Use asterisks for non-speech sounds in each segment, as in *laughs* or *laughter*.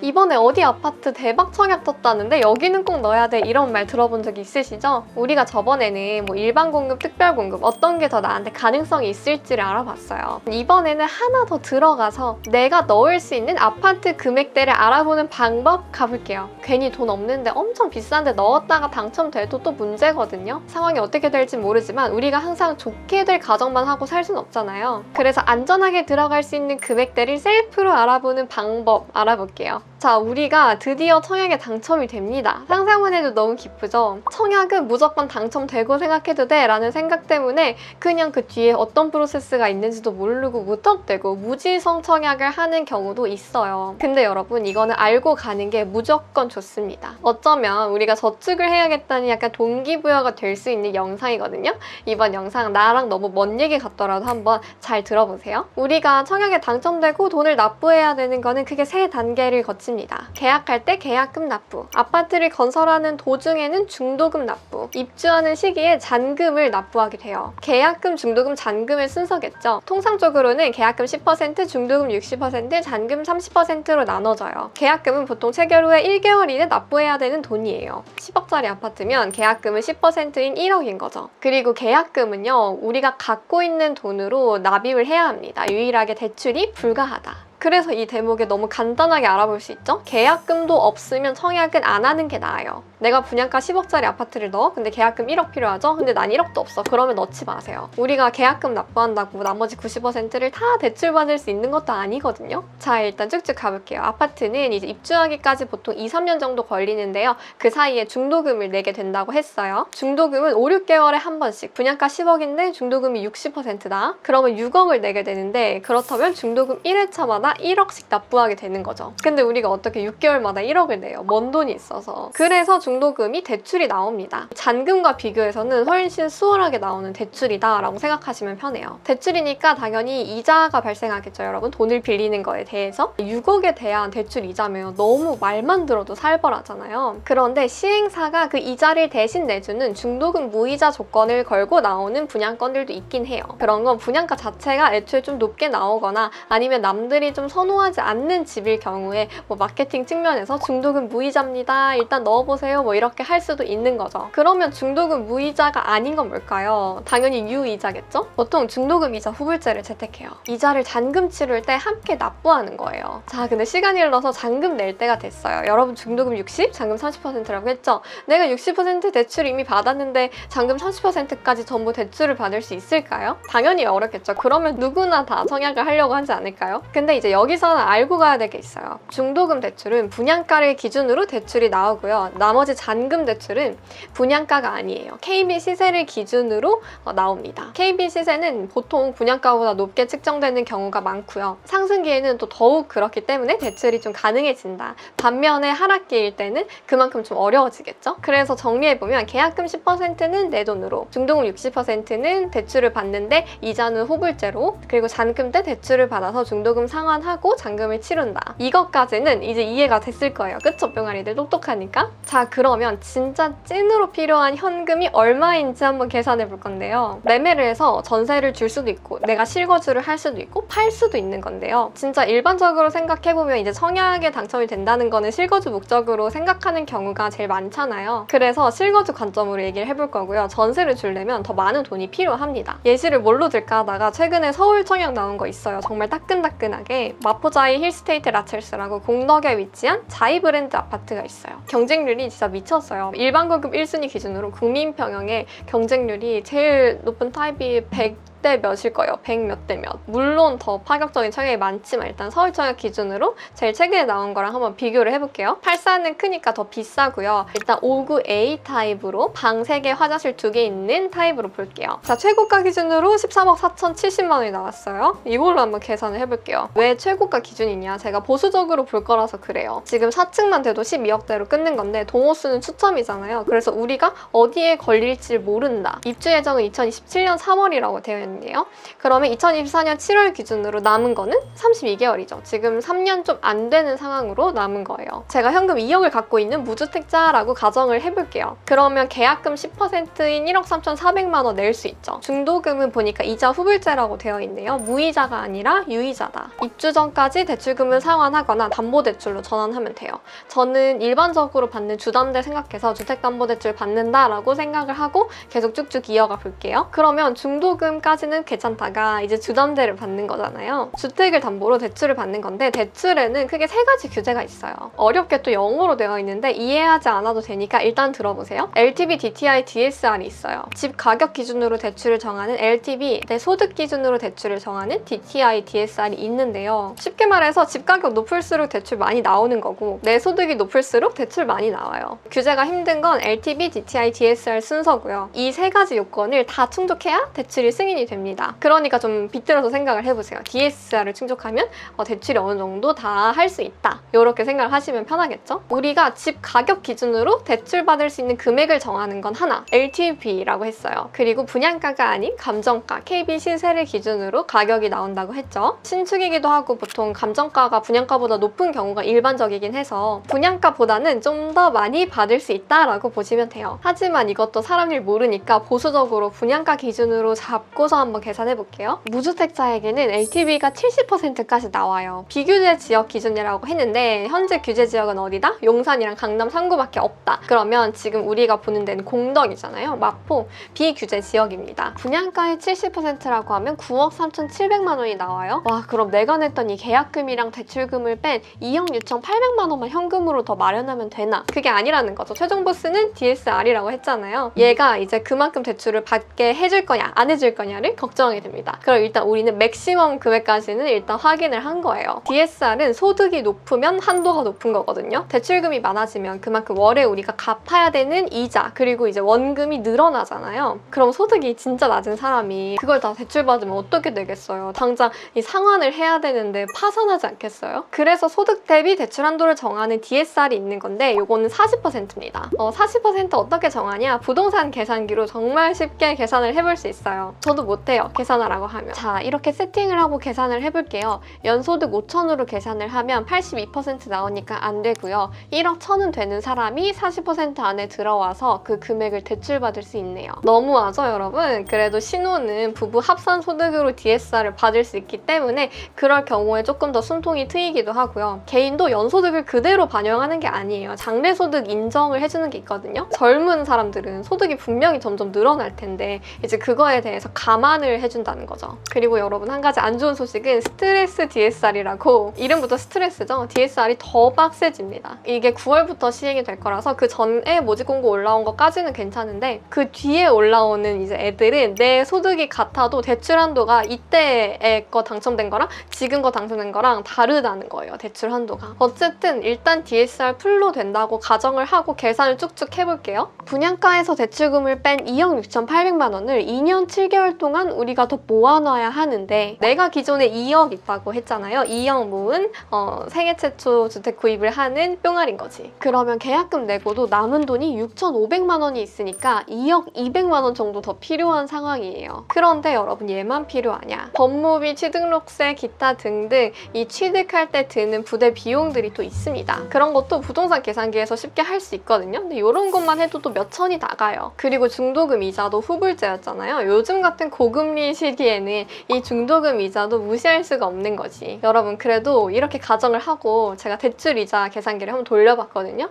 y 이번에 어디 아파트 대박 청약 떴다는데 여기는 꼭 넣어야 돼 이런 말 들어본 적 있으시죠? 우리가 저번에는 뭐 일반 공급, 특별 공급 어떤 게 더 나한테 가능성이 있을지를 알아봤어요. 이번에는 하나 더 들어가서 내가 넣을 수 있는 아파트 금액대를 알아보는 방법 가볼게요. 괜히 돈 없는데 엄청 비싼데 넣었다가 당첨돼도 또 문제거든요. 상황이 어떻게 될지 모르지만 우리가 항상 좋게 될 가정만 하고 살 순 없잖아요. 그래서 안전하게 들어갈 수 있는 금액대를 셀프로 알아보는 방법 알아볼게요. 자, 우리가 드디어 청약에 당첨이 됩니다. 상상만 해도 너무 기쁘죠? 청약은 무조건 당첨되고 생각해도 돼 라는 생각 때문에 그냥 그 뒤에 어떤 프로세스가 있는지도 모르고 무턱대고 무지성 청약을 하는 경우도 있어요. 근데 여러분, 이거는 알고 가는 게 무조건 좋습니다. 어쩌면 우리가 저축을 해야겠다는 약간 동기부여가 될 수 있는 영상이거든요. 이번 영상 나랑 너무 먼 얘기 같더라도 한번 잘 들어보세요. 우리가 청약에 당첨되고 돈을 납부해야 되는 거는 크게 세 단계를 거 칩니다. 계약할 때 계약금 납부, 아파트를 건설하는 도중에는 중도금 납부, 입주하는 시기에 잔금을 납부하게 돼요. 계약금, 중도금, 잔금의 순서겠죠. 통상적으로는 계약금 10%, 중도금 60%, 잔금 30%로 나눠져요. 계약금은 보통 체결 후에 1개월 이내 납부해야 되는 돈이에요. 10억짜리 아파트면 계약금은 10%인 1억인 거죠. 그리고 계약금은요, 우리가 갖고 있는 돈으로 납입을 해야 합니다. 유일하게 대출이 불가하다. 그래서 이 대목에 너무 간단하게 알아볼 수 있죠? 계약금도 없으면 청약은 안 하는 게 나아요. 내가 분양가 10억짜리 아파트를 넣어? 근데 계약금 1억 필요하죠? 근데 난 1억도 없어. 그러면 넣지 마세요. 우리가 계약금 납부한다고 나머지 90%를 다 대출받을 수 있는 것도 아니거든요. 자, 일단 쭉쭉 가볼게요. 아파트는 이제 입주하기까지 보통 2, 3년 정도 걸리는데요. 그 사이에 중도금을 내게 된다고 했어요. 중도금은 5, 6개월에 한 번씩. 분양가 10억인데 중도금이 60%다. 그러면 6억을 내게 되는데 그렇다면 중도금 1회차마다 1억씩 납부하게 되는 거죠. 근데 우리가 어떻게 6개월마다 1억을 내요? 먼 돈이 있어서. 그래서 중도금이 대출이 나옵니다. 잔금과 비교해서는 훨씬 수월하게 나오는 대출이다라고 생각하시면 편해요. 대출이니까 당연히 이자가 발생하겠죠, 여러분. 돈을 빌리는 거에 대해서. 6억에 대한 대출 이자면 너무 말만 들어도 살벌하잖아요. 그런데 시행사가 그 이자를 대신 내주는 중도금 무이자 조건을 걸고 나오는 분양건들도 있긴 해요. 그런 건 분양가 자체가 애초에 좀 높게 나오거나 아니면 남들이 좀 선호하지 않는 집일 경우에 뭐 마케팅 측면에서 중도금 무이자입니다. 일단 넣어보세요. 뭐 이렇게 할 수도 있는 거죠. 그러면 중도금 무이자가 아닌 건 뭘까요? 당연히 유이자겠죠? 보통 중도금 이자 후불제를 채택해요. 이자를 잔금 치를 때 함께 납부하는 거예요. 자, 근데 시간이 흘러서 잔금 낼 때가 됐어요. 여러분 중도금 60, 잔금 30%라고 했죠? 내가 60% 대출 이미 받았는데 잔금 30%까지 전부 대출을 받을 수 있을까요? 당연히 어렵겠죠. 그러면 누구나 다 청약을 하려고 하지 않을까요? 근데 이제 여기서는 알고 가야 될 게 있어요. 중도금 대출은 분양가를 기준으로 대출이 나오고요. 나머지 잔금 대출은 분양가가 아니에요. KB 시세를 기준으로 어, 나옵니다. KB 시세는 보통 분양가보다 높게 측정되는 경우가 많고요. 상승기에는 또 더욱 그렇기 때문에 대출이 좀 가능해진다. 반면에 하락기일 때는 그만큼 좀 어려워지겠죠? 그래서 정리해보면 계약금 10%는 내 돈으로, 중도금 60%는 대출을 받는데 이자는 후불제로, 그리고 잔금 때 대출을 받아서 중도금 상환 하고 잔금을 치른다. 이것까지는 이제 이해가 됐을 거예요. 그쵸? 병아리들 똑똑하니까. 자, 그러면 진짜 찐으로 필요한 현금이 얼마인지 한번 계산해 볼 건데요. 매매를 해서 전세를 줄 수도 있고, 내가 실거주를 할 수도 있고, 팔 수도 있는 건데요. 진짜 일반적으로 생각해 보면 이제 청약에 당첨이 된다는 거는 실거주 목적으로 생각하는 경우가 제일 많잖아요. 그래서 실거주 관점으로 얘기를 해볼 거고요. 전세를 주려면 더 많은 돈이 필요합니다. 예시를 뭘로 들까 하다가 최근에 서울 청약 나온 거 있어요. 정말 따끈따끈하게 마포자이 힐스테이트 라첼스라고 공덕에 위치한 자이 브랜드 아파트가 있어요. 경쟁률이 진짜 미쳤어요. 일반 공급 1순위 기준으로 국민평형의 경쟁률이 제일 높은 타입이 100 대 몇일 거예요. 100 몇 대 몇. 물론 더 파격적인 청약이 많지만 일단 서울 청약 기준으로 제일 최근에 나온 거랑 한번 비교를 해볼게요. 84는 크니까 더 비싸고요. 일단 59A 타입으로 방 3개, 화장실 2개 있는 타입으로 볼게요. 자, 최고가 기준으로 13억 4,070만 원이 나왔어요. 이걸로 한번 계산을 해볼게요. 왜 최고가 기준이냐? 제가 보수적으로 볼 거라서 그래요. 지금 4층만 돼도 12억대로 끊는 건데 동호수는 추첨이잖아요. 그래서 우리가 어디에 걸릴지 모른다. 입주 예정은 2027년 3월이라고 되어 있는 데 2개월이네요. 그러면 2024년 7월 기준으로 남은 거는 32개월이죠. 지금 3년 좀 안 되는 상황으로 남은 거예요. 제가 현금 2억을 갖고 있는 무주택자라고 가정을 해볼게요. 그러면 계약금 10%인 1억 3,400만 원 낼 수 있죠. 중도금은 보니까 이자 후불제라고 되어 있네요. 무이자가 아니라 유이자다. 입주 전까지 대출금을 상환하거나 담보대출로 전환하면 돼요. 저는 일반적으로 받는 주담대 생각해서 주택담보대출 받는다라고 생각을 하고 계속 쭉쭉 이어가 볼게요. 그러면 중도금까지 는 괜찮다가 이제 주담대를 받는 거잖아요. 주택을 담보로 대출을 받는 건데 대출에는 크게 세 가지 규제가 있어요. 어렵게 또 영어로 되어 있는데 이해하지 않아도 되니까 일단 들어보세요. LTV, DTI, DSR이 있어요. 집 가격 기준으로 대출을 정하는 LTV, 내 소득 기준으로 대출을 정하는 DTI, DSR이 있는데요. 쉽게 말해서 집 가격 높을수록 대출 많이 나오는 거고 내 소득이 높을수록 대출 많이 나와요. 규제가 힘든 건 LTV, DTI, DSR 순서고요. 이 세 가지 요건을 다 충족해야 대출이 승인이 됩니다. 그러니까 좀 빗들어서 생각을 해보세요. DSR을 충족하면 어, 대출이 어느 정도 다 할 수 있다. 이렇게 생각을 하시면 편하겠죠? 우리가 집 가격 기준으로 대출 받을 수 있는 금액을 정하는 건 하나, LTV라고 했어요. 그리고 분양가가 아닌 감정가, KB 시세를 기준으로 가격이 나온다고 했죠. 신축이기도 하고 보통 감정가가 분양가보다 높은 경우가 일반적이긴 해서 분양가보다는 좀 더 많이 받을 수 있다라고 보시면 돼요. 하지만 이것도 사람 일 모르니까 보수적으로 분양가 기준으로 잡고서 한번 계산해 볼게요. 무주택자에게는 LTV가 70%까지 나와요. 비규제 지역 기준이라고 했는데 현재 규제 지역은 어디다? 용산이랑 강남 3구밖에 없다. 그러면 지금 우리가 보는 데는 공덕이잖아요. 마포 비규제 지역입니다. 분양가의 70%라고 하면 9억 3,700만 원이 나와요. 와 그럼 내가 냈던 이 계약금이랑 대출금을 뺀 2억 6,800만 원만 현금으로 더 마련하면 되나? 그게 아니라는 거죠. 최종 보스는 DSR이라고 했잖아요. 얘가 이제 그만큼 대출을 받게 해줄 거냐 안 해줄 거냐를 걱정하게 됩니다. 그럼 일단 우리는 맥시멈 금액까지는 일단 확인을 한 거예요. DSR은 소득이 높으면 한도가 높은 거거든요. 대출금이 많아지면 그만큼 월에 우리가 갚아야 되는 이자 그리고 이제 원금이 늘어나잖아요. 그럼 소득이 진짜 낮은 사람이 그걸 다 대출 받으면 어떻게 되겠어요? 당장 이 상환을 해야 되는데 파산하지 않겠어요? 그래서 소득 대비 대출 한도를 정하는 DSR이 있는 건데 요거는 40%입니다. 어, 40% 어떻게 정하냐? 부동산 계산기로 정말 쉽게 계산을 해볼 수 있어요. 저도 못 해요. 계산하라고 하면. 자, 이렇게 세팅을 하고 계산을 해볼게요. 연소득 5천으로 계산을 하면 82% 나오니까 안 되고요. 1억 1천은 되는 사람이 40% 안에 들어와서 그 금액을 대출받을 수 있네요. 너무하죠, 여러분? 그래도 신혼은 부부 합산 소득으로 DSR을 받을 수 있기 때문에 그럴 경우에 조금 더 숨통이 트이기도 하고요. 개인도 연소득을 그대로 반영하는 게 아니에요. 장래소득 인정을 해주는 게 있거든요. 젊은 사람들은 소득이 분명히 점점 늘어날 텐데 이제 그거에 대해서 감안 을 해준다는 거죠. 그리고 여러분 한 가지 안 좋은 소식은 스트레스 DSR이라고 이름부터 스트레스죠. DSR이 더 빡세집니다. 이게 9월부터 시행이 될 거라서 그 전에 모집 공고 올라온 것까지는 괜찮은데 그 뒤에 올라오는 이제 애들은 내 소득이 같아도 대출 한도가 이때에 거 당첨된 거랑 지금 거 당첨된 거랑 다르다는 거예요. 대출 한도가. 어쨌든 일단 DSR 풀로 된다고 가정을 하고 계산을 쭉쭉 해볼게요. 분양가에서 대출금을 뺀 2억 6,800만 원을 2년 7개월 동안 우리가 더 모아놔야 하는데 내가 기존에 2억 있다고 했잖아요. 2억 모은 어, 생애 최초 주택 구입을 하는 뿅알인 거지. 그러면 계약금 내고도 남은 돈이 6,500만 원이 있으니까 2억 200만 원 정도 더 필요한 상황이에요. 그런데 여러분 얘만 필요하냐? 법무비, 취등록세, 기타 등등 이 취득할 때 드는 부대 비용들이 또 있습니다. 그런 것도 부동산 계산기에서 쉽게 할 수 있거든요. 근데 이런 것만 해도 또 몇 천이 나가요. 그리고 중도금 이자도 후불제였잖아요. 요즘 같은 고 금리 시기에는 이 중도금 이자도 무시할 수가 없는 거지. 여러분 그래도 이렇게 가정을 하고 제가 대출 이자 계산기를 한번 돌려봤거든요.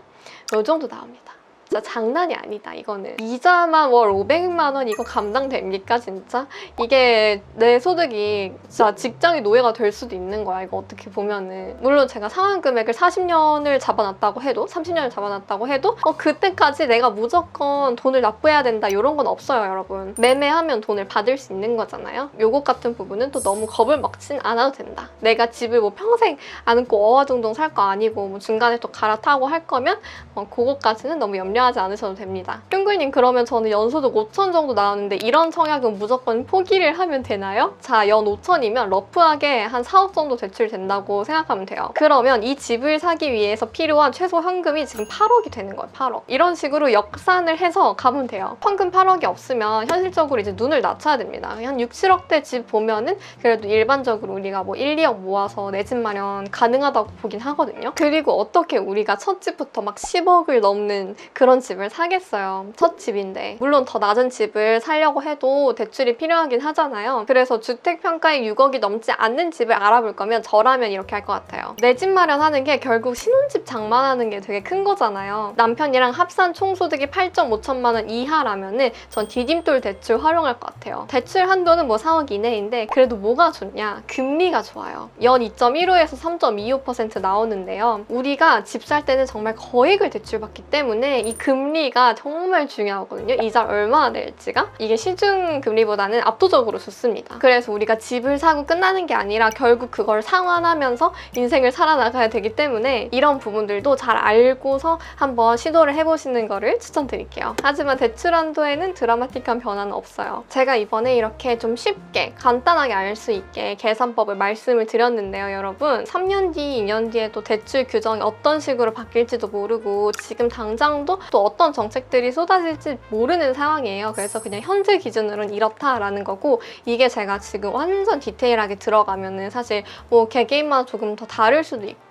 요 정도 나옵니다. 진짜 장난이 아니다 이거는. 이자만 월 500만 원 이거 감당됩니까 진짜? 이게 내 소득이 진짜 직장이 노예가 될 수도 있는 거야 이거 어떻게 보면은. 물론 제가 상환 금액을 40년을 잡아놨다고 해도 30년을 잡아놨다고 해도 어 그때까지 내가 무조건 돈을 납부해야 된다 이런 건 없어요 여러분. 매매하면 돈을 받을 수 있는 거잖아요. 요것 같은 부분은 또 너무 겁을 먹진 않아도 된다. 내가 집을 뭐 평생 안 끊고 어와둥둥 살 거 아니고 뭐 중간에 또 갈아타고 할 거면 어, 그것까지는 너무 염려 염려하지 않으셔도 됩니다. 뿅구님 그러면 저는 연소득 5천 정도 나오는데 이런 청약은 무조건 포기를 하면 되나요? 자, 연 5천이면 러프하게 한 4억 정도 대출된다고 생각하면 돼요. 그러면 이 집을 사기 위해서 필요한 최소 현금이 지금 8억이 되는 거예요. 8억. 이런 식으로 역산을 해서 가면 돼요. 현금 8억이 없으면 현실적으로 이제 눈을 낮춰야 됩니다. 한 6, 7억대 집 보면은 그래도 일반적으로 우리가 뭐 1, 2억 모아서 내 집 마련 가능하다고 보긴 하거든요. 그리고 어떻게 우리가 첫 집부터 막 10억을 넘는 그런 집을 사겠어요. 첫 집인데. 물론 더 낮은 집을 살려고 해도 대출이 필요하긴 하잖아요. 그래서 주택평가액 6억이 넘지 않는 집을 알아볼 거면 저라면 이렇게 할 것 같아요. 내 집 마련하는 게 결국 신혼집 장만하는 게 되게 큰 거잖아요. 남편이랑 합산 총소득이 8.5천만 원 이하라면은 전 디딤돌 대출 활용할 것 같아요. 대출 한도는 뭐 4억 이내인데 그래도 뭐가 좋냐? 금리가 좋아요. 연 2.15에서 3.25% 나오는데요. 우리가 집 살 때는 정말 거액을 대출받기 때문에 이 금리가 정말 중요하거든요. 이자 얼마나 낼지가 이게 시중 금리보다는 압도적으로 좋습니다. 그래서 우리가 집을 사고 끝나는 게 아니라 결국 그걸 상환하면서 인생을 살아나가야 되기 때문에 이런 부분들도 잘 알고서 한번 시도를 해보시는 거를 추천드릴게요. 하지만 대출 한도에는 드라마틱한 변화는 없어요. 제가 이번에 이렇게 좀 쉽게 간단하게 알 수 있게 계산법을 말씀을 드렸는데요, 여러분. 3년 뒤, 2년 뒤에도 대출 규정이 어떤 식으로 바뀔지도 모르고 지금 당장도 또 어떤 정책들이 쏟아질지 모르는 상황이에요. 그래서 그냥 현재 기준으로는 이렇다라는 거고 이게 제가 지금 완전 디테일하게 들어가면은 사실 뭐 개개인마다 조금 더 다를 수도 있고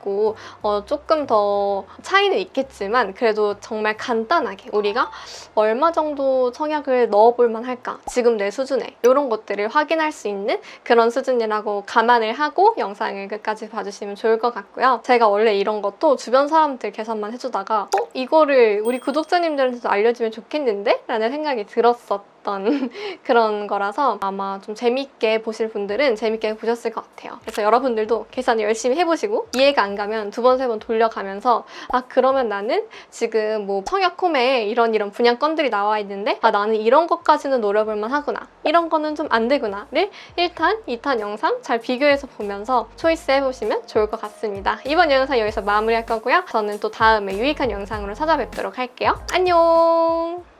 어, 조금 더 차이는 있겠지만 그래도 정말 간단하게 우리가 얼마 정도 청약을 넣어볼 만할까 지금 내 수준에 이런 것들을 확인할 수 있는 그런 수준이라고 감안을 하고 영상을 끝까지 봐주시면 좋을 것 같고요. 제가 원래 이런 것도 주변 사람들 계산만 해주다가 어? 이거를 우리 구독자님들한테도 알려주면 좋겠는데? 라는 생각이 들었었 던 *laughs* 그런 거라서 아마 좀 재밌게 보실 분들은 재밌게 보셨을 것 같아요. 그래서 여러분들도 계산 열심히 해보시고 이해가 안 가면 두 번, 세 번 돌려가면서 아 그러면 나는 지금 뭐 청약홈에 이런 이런 분양건들이 나와 있는데 아 나는 이런 것까지는 노려볼 만 하구나 이런 거는 좀 안 되구나를 1탄, 2탄 영상 잘 비교해서 보면서 초이스 해보시면 좋을 것 같습니다. 이번 영상 여기서 마무리할 거고요. 저는 또 다음에 유익한 영상으로 찾아뵙도록 할게요. 안녕!